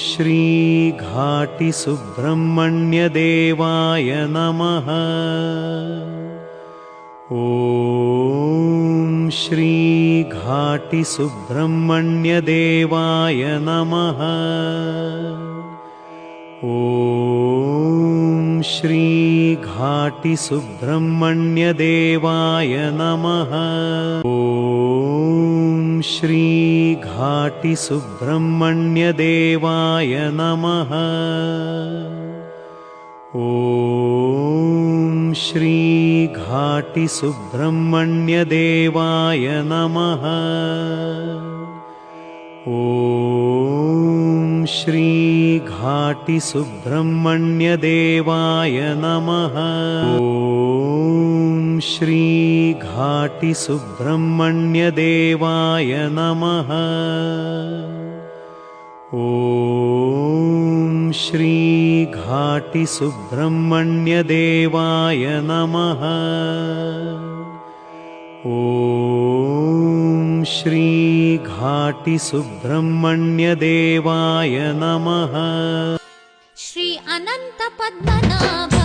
श्रीघाटिसुब्रह्मण्यदेवाय नमः। ॐ श्रीघाटिसुब्रह्मण्यदेवाय नमः। ॐ श्रीघाटिसुब्रह्मण्यदेवाय नमः श्रीघाटिसुब्रह्मण्यदेवाय नमः। ॐ श्रीघाटिसुब्रह्मण्यदेवाय नमः। ॐ श्रीघाटिसुब्रह्मण्यदेवाय नमः श्रीघाटिसुब्रह्मण्यदेवाय नमः। ॐ श्रीघाटिसुब्रह्मण्यदेवाय नमः। ॐ श्रीघाटिसुब्रह्मण्यदेवाय नमः। श्री अनन्तपद्मनाभ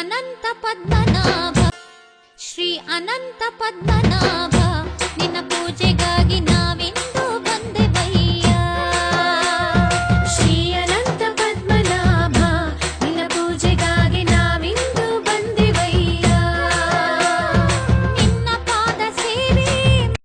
अनन्त पद्मनाभ श्री अनन्त पद्मनाभू